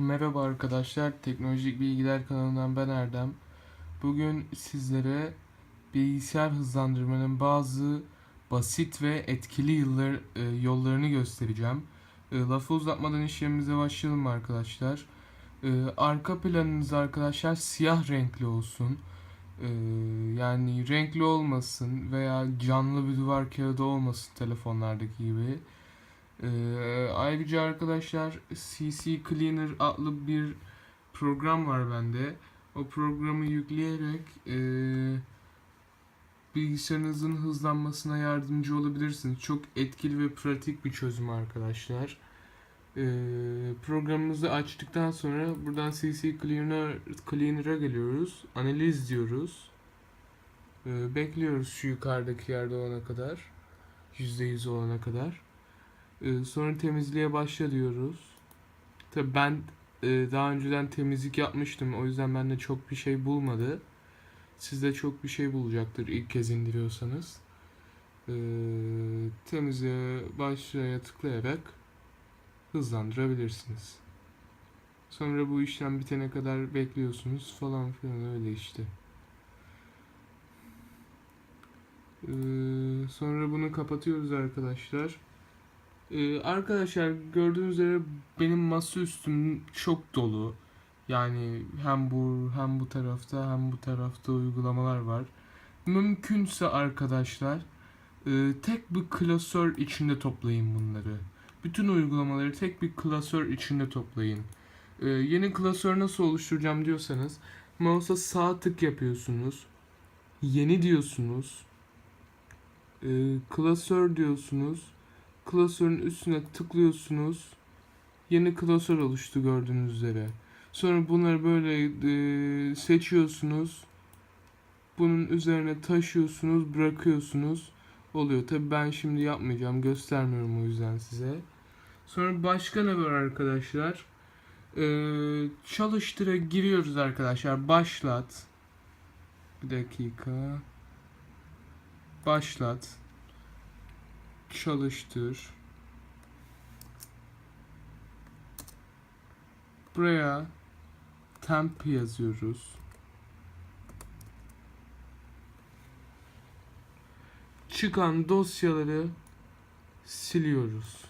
Merhaba arkadaşlar, Teknolojik Bilgiler kanalından ben Erdem. Bugün sizlere bilgisayar hızlandırmanın bazı basit ve etkili yıllar, e, yollarını göstereceğim. E, lafı uzatmadan işlemimize başlayalım arkadaşlar. E, arka planınız arkadaşlar siyah renkli olsun. E, yani renkli olmasın veya canlı bir duvar kağıdı olmasın telefonlardaki gibi. Ee, ayrıca arkadaşlar CC Cleaner adlı bir program var bende. O programı yükleyerek e, bilgisayarınızın hızlanmasına yardımcı olabilirsiniz. Çok etkili ve pratik bir çözüm arkadaşlar. E, programımızı açtıktan sonra buradan CC Cleaner, Cleaner'a geliyoruz. Analiz diyoruz. E, bekliyoruz şu yukarıdaki yerde olana kadar. %100 olana kadar. Ee, sonra temizliğe başla diyoruz. Tabi ben e, daha önceden temizlik yapmıştım. O yüzden bende çok bir şey bulmadı. Sizde çok bir şey bulacaktır ilk kez indiriyorsanız. Ee, temizliğe başlaya tıklayarak hızlandırabilirsiniz. Sonra bu işlem bitene kadar bekliyorsunuz falan filan öyle işte. Ee, sonra bunu kapatıyoruz arkadaşlar. Ee, arkadaşlar gördüğünüz üzere benim masaüstüm çok dolu. Yani hem bu hem bu tarafta hem bu tarafta uygulamalar var. Mümkünse arkadaşlar e, tek bir klasör içinde toplayın bunları. Bütün uygulamaları tek bir klasör içinde toplayın. E, yeni klasör nasıl oluşturacağım diyorsanız mouse'a sağ tık yapıyorsunuz. Yeni diyorsunuz. E, klasör diyorsunuz klasörün üstüne tıklıyorsunuz. Yeni klasör oluştu gördüğünüz üzere. Sonra bunları böyle e, seçiyorsunuz. Bunun üzerine taşıyorsunuz, bırakıyorsunuz. Oluyor. Tabi ben şimdi yapmayacağım. Göstermiyorum o yüzden size. Sonra başka ne var arkadaşlar? Ee, çalıştıra giriyoruz arkadaşlar. Başlat. Bir dakika. Başlat çalıştır. Buraya temp yazıyoruz. Çıkan dosyaları siliyoruz.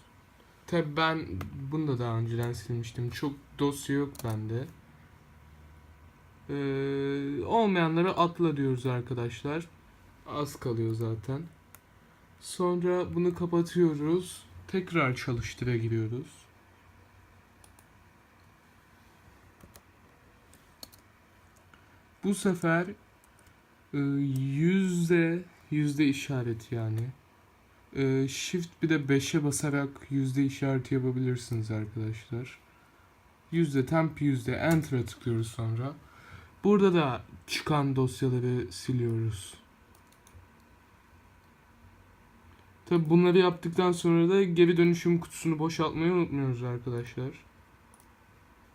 Tabi ben bunu da daha önceden silmiştim. Çok dosya yok bende. Ee, olmayanları atla diyoruz arkadaşlar. Az kalıyor zaten. Sonra bunu kapatıyoruz. Tekrar çalıştıra giriyoruz. Bu sefer e, yüzde yüzde işaret yani. Shift bir de 5'e basarak yüzde işareti yapabilirsiniz arkadaşlar. Yüzde temp yüzde enter'a tıklıyoruz sonra. Burada da çıkan dosyaları siliyoruz. Tabi bunları yaptıktan sonra da geri dönüşüm kutusunu boşaltmayı unutmuyoruz arkadaşlar.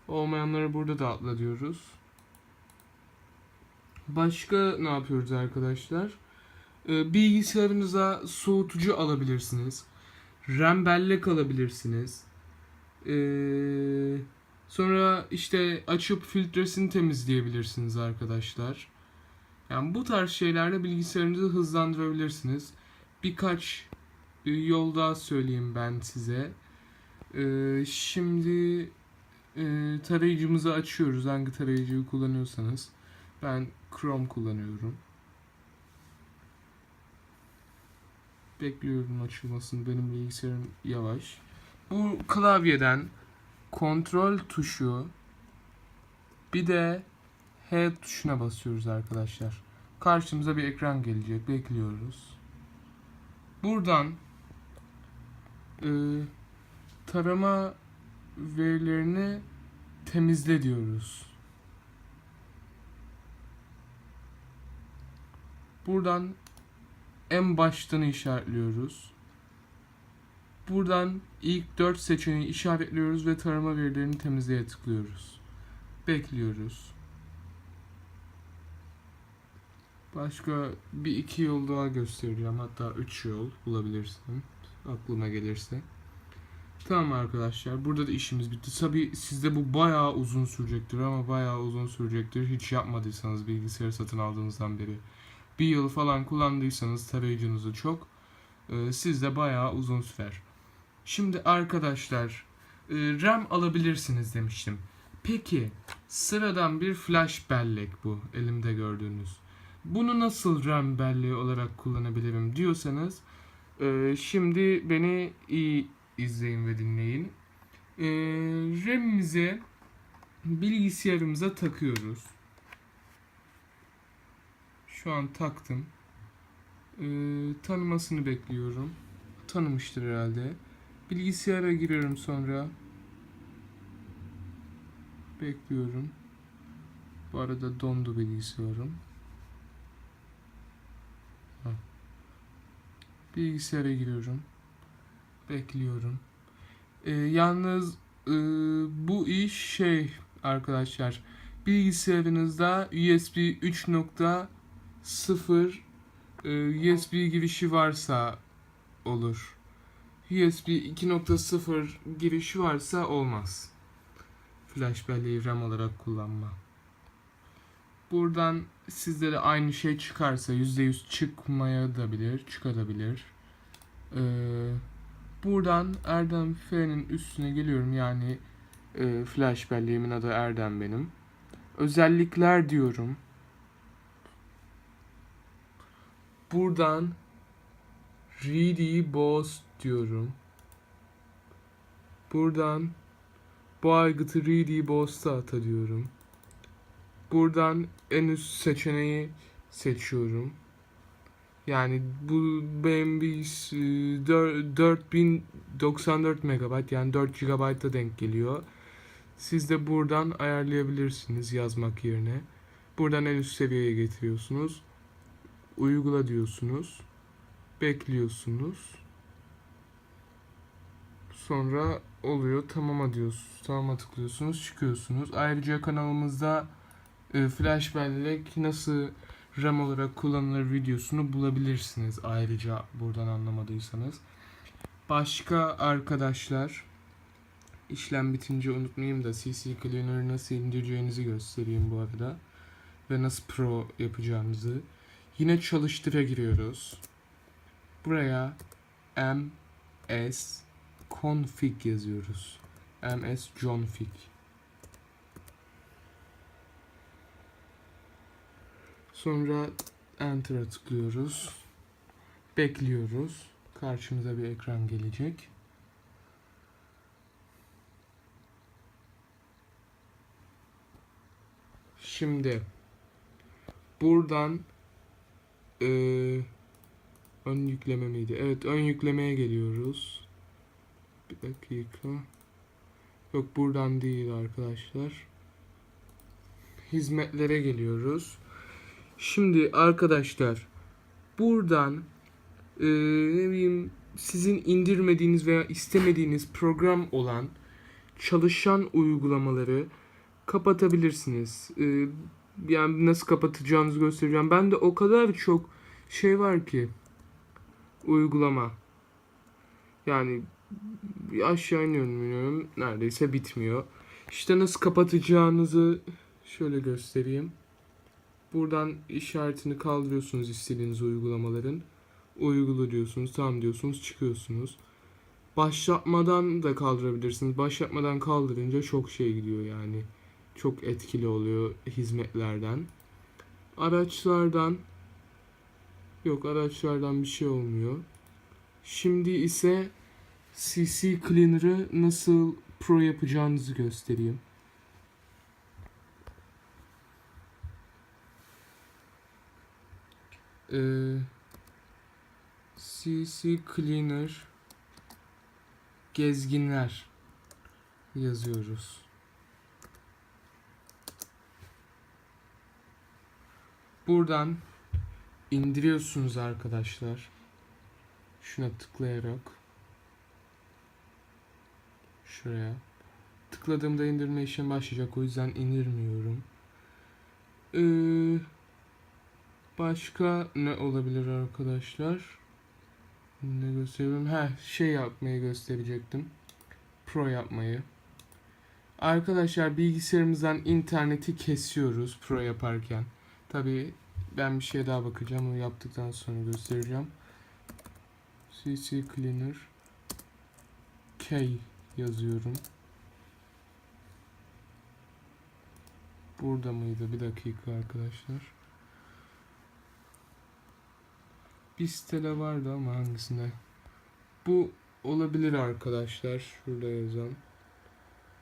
Olmayanları burada da atla diyoruz. Başka ne yapıyoruz arkadaşlar? Ee, bilgisayarınıza soğutucu alabilirsiniz. RAM bellek alabilirsiniz. Ee, sonra işte açıp filtresini temizleyebilirsiniz arkadaşlar. Yani bu tarz şeylerle bilgisayarınızı hızlandırabilirsiniz. Birkaç yol daha söyleyeyim ben size. Ee, şimdi e, tarayıcımızı açıyoruz. Hangi tarayıcıyı kullanıyorsanız. Ben Chrome kullanıyorum. Bekliyorum açılmasını. Benim bilgisayarım yavaş. Bu klavyeden kontrol tuşu bir de H tuşuna basıyoruz arkadaşlar. Karşımıza bir ekran gelecek. Bekliyoruz. Buradan e, tarama verilerini temizle diyoruz. Buradan en baştanı işaretliyoruz. Buradan ilk 4 seçeneği işaretliyoruz ve tarama verilerini temizleye tıklıyoruz. Bekliyoruz. Başka bir iki yol daha göstereceğim. Hatta üç yol bulabilirsem. Aklıma gelirse. Tamam arkadaşlar. Burada da işimiz bitti. Tabi sizde bu bayağı uzun sürecektir ama bayağı uzun sürecektir. Hiç yapmadıysanız bilgisayarı satın aldığınızdan beri. Bir yıl falan kullandıysanız tarayıcınızı çok. e, sizde bayağı uzun sürer. Şimdi arkadaşlar e, RAM alabilirsiniz demiştim. Peki sıradan bir flash bellek bu elimde gördüğünüz. Bunu nasıl RAM belleği olarak kullanabilirim diyorsanız e, şimdi beni iyi izleyin ve dinleyin. E, RAM'imizi bilgisayarımıza takıyoruz. Şu an taktım. E, tanımasını bekliyorum. Tanımıştır herhalde. Bilgisayara giriyorum sonra. Bekliyorum. Bu arada dondu bilgisayarım. Bilgisayara giriyorum. Bekliyorum. Ee, yalnız e, bu iş şey arkadaşlar bilgisayarınızda USB 3.0 e, USB girişi varsa olur. USB 2.0 girişi varsa olmaz. Flash belleği RAM olarak kullanma. Buradan sizlere aynı şey çıkarsa %100 çıkmaya da bilir, çıkabilir. Ee, buradan Erdem F'nin üstüne geliyorum yani e, flash belleğimin adı Erdem benim. Özellikler diyorum. Buradan Ready Boss diyorum. Buradan bu aygıtı Ready Boss'ta ata diyorum. Buradan en üst seçeneği seçiyorum. Yani bu benim bir e, dör- 4094 MB yani 4 GB'a denk geliyor. Siz de buradan ayarlayabilirsiniz yazmak yerine. Buradan en üst seviyeye getiriyorsunuz. Uygula diyorsunuz. Bekliyorsunuz. Sonra oluyor. Tamama diyorsunuz. Tamama tıklıyorsunuz. Çıkıyorsunuz. Ayrıca kanalımızda e, flash bellek nasıl RAM olarak kullanılır videosunu bulabilirsiniz. Ayrıca buradan anlamadıysanız. Başka arkadaşlar işlem bitince unutmayayım da CC Cleaner'ı nasıl indireceğinizi göstereyim bu arada. Ve nasıl pro yapacağınızı. Yine çalıştıra giriyoruz. Buraya ms config yazıyoruz. ms config. Sonra enter'a tıklıyoruz. Bekliyoruz. Karşımıza bir ekran gelecek. Şimdi buradan eee ön yükleme miydi? Evet ön yüklemeye geliyoruz. Bir dakika. Yok buradan değil arkadaşlar. Hizmetlere geliyoruz. Şimdi arkadaşlar buradan eee, ne bileyim sizin indirmediğiniz veya istemediğiniz program olan çalışan uygulamaları kapatabilirsiniz. Eee, yani nasıl kapatacağınızı göstereceğim. Ben de o kadar çok şey var ki uygulama. Yani aşağı iniyorum iniyorum. Neredeyse bitmiyor. İşte nasıl kapatacağınızı şöyle göstereyim. Buradan işaretini kaldırıyorsunuz istediğiniz uygulamaların. Uygula diyorsunuz, tamam diyorsunuz, çıkıyorsunuz. Başlatmadan da kaldırabilirsiniz. Başlatmadan kaldırınca çok şey gidiyor yani. Çok etkili oluyor hizmetlerden. Araçlardan yok araçlardan bir şey olmuyor. Şimdi ise CC Cleaner'ı nasıl pro yapacağınızı göstereyim. Ee, CC Cleaner gezginler yazıyoruz. Buradan indiriyorsunuz arkadaşlar. Şuna tıklayarak şuraya tıkladığımda indirme işlemi başlayacak o yüzden indirmiyorum. Ee, başka ne olabilir arkadaşlar? Ne gösteriyorum? Ha şey yapmayı gösterecektim. Pro yapmayı. Arkadaşlar bilgisayarımızdan interneti kesiyoruz Pro yaparken. Tabi ben bir şey daha bakacağım. Onu yaptıktan sonra göstereceğim. CC Cleaner K yazıyorum. Burada mıydı? Bir dakika arkadaşlar. Bir sitede vardı ama hangisinde? Bu olabilir arkadaşlar. Şurada yazan.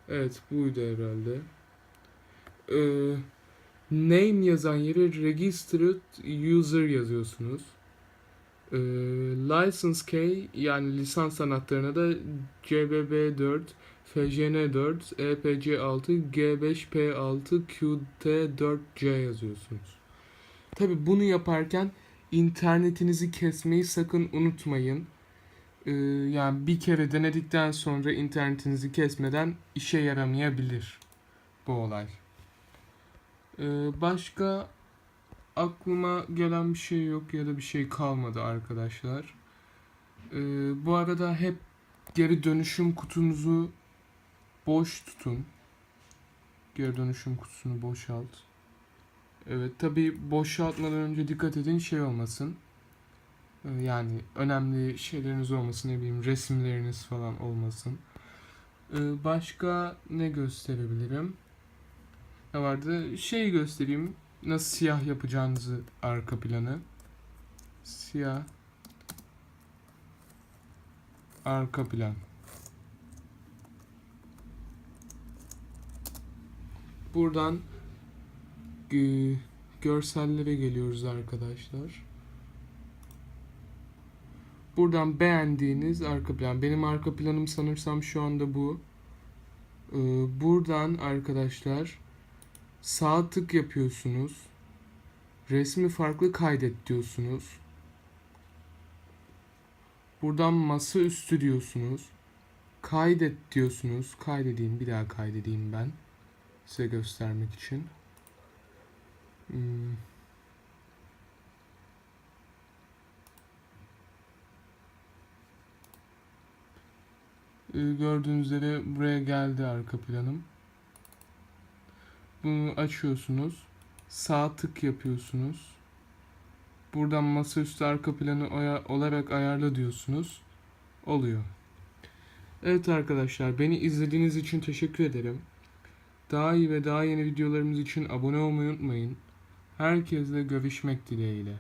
Evet buydu herhalde. Ee, name yazan yere registered user yazıyorsunuz. Ee, license key yani lisans anahtarına da CBB4, FJN4, EPC6, G5P6, QT4C yazıyorsunuz. Tabi bunu yaparken internetinizi kesmeyi sakın unutmayın. Ee, yani bir kere denedikten sonra internetinizi kesmeden işe yaramayabilir bu olay. Ee, başka aklıma gelen bir şey yok ya da bir şey kalmadı arkadaşlar. Ee, bu arada hep geri dönüşüm kutunuzu boş tutun. Geri dönüşüm kutusunu boşalt. Evet tabi boşaltmadan önce dikkat edin şey olmasın. Ee, Yani önemli şeyleriniz olmasın ne bileyim resimleriniz falan olmasın. Ee, Başka ne gösterebilirim? Ne vardı? Şey göstereyim. Nasıl siyah yapacağınızı arka planı. Siyah. Arka plan. Buradan görsellere geliyoruz arkadaşlar. Buradan beğendiğiniz arka plan. Benim arka planım sanırsam şu anda bu. Ee, buradan arkadaşlar sağ tık yapıyorsunuz. Resmi farklı kaydet diyorsunuz. Buradan masa üstü diyorsunuz. Kaydet diyorsunuz. Kaydedeyim bir daha kaydedeyim ben. Size göstermek için. Hmm. Ee, Gördüğünüz üzere buraya geldi arka planım. Bunu açıyorsunuz. Sağ tık yapıyorsunuz. Buradan masaüstü arka planı olarak ayarla diyorsunuz. Oluyor. Evet arkadaşlar beni izlediğiniz için teşekkür ederim. Daha iyi ve daha yeni videolarımız için abone olmayı unutmayın. Herkesle görüşmek dileğiyle.